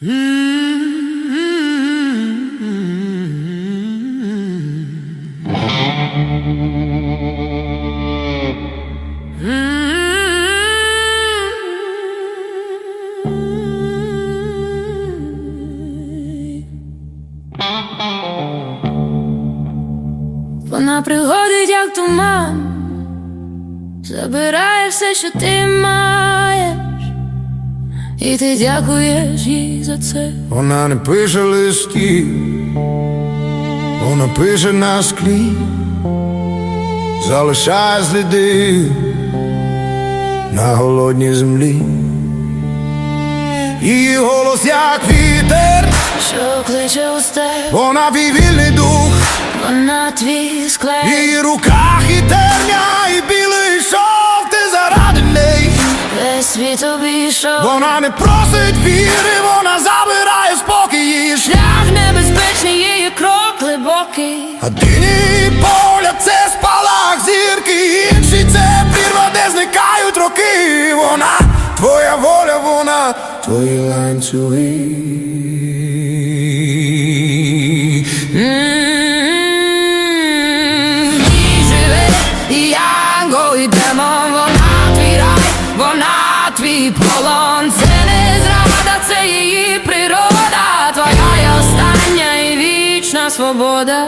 Вона приходить, як туман, забирає все, що ти маєш, і ти дякуєш їй за це. Вона не пише листів, вона пише на склі, залишає сліди на голодній землі. Її голос як вітер, Що кличе у степ, вона твій вільний дух, вона твій в склеп, її руках і терня, і білий шов, ти заради неї. весь світ обійшов. Вона не просить віри, вона забирає спокій її шлях. Небезпечний, її крок глибокий. А дині поля це спалах зірки, інші це прірва, де зникають роки. Вона твоя воля, вона твої ланцюги. Твій полон. Це не зрада, це її природа, твоя й остання і вічна свобода.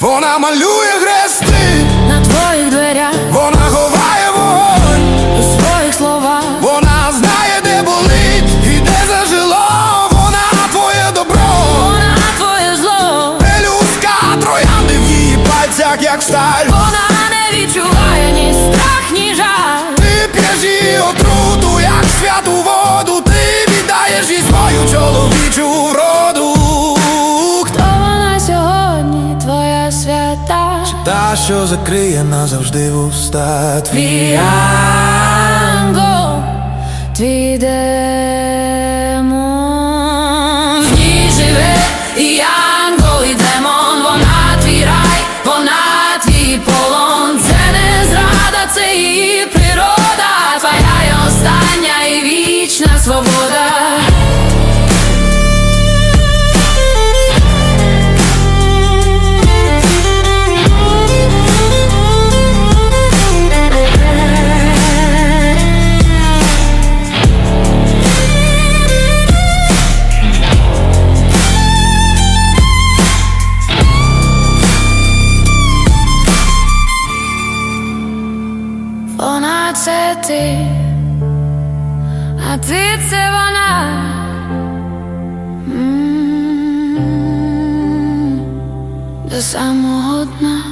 Вона малює хрести, На твоїх дверях, вона ховає вогонь, у своїх словах, вона знає, де болить і де зажило. Вона твоє добро, вона твоє зло, пелюстка троянди в її пальцях, як сталь. вона що закриє назавжди вуста Твій ангел, твій демон. В ній живе і ангел, це ти, а ти це вона. До самого дна.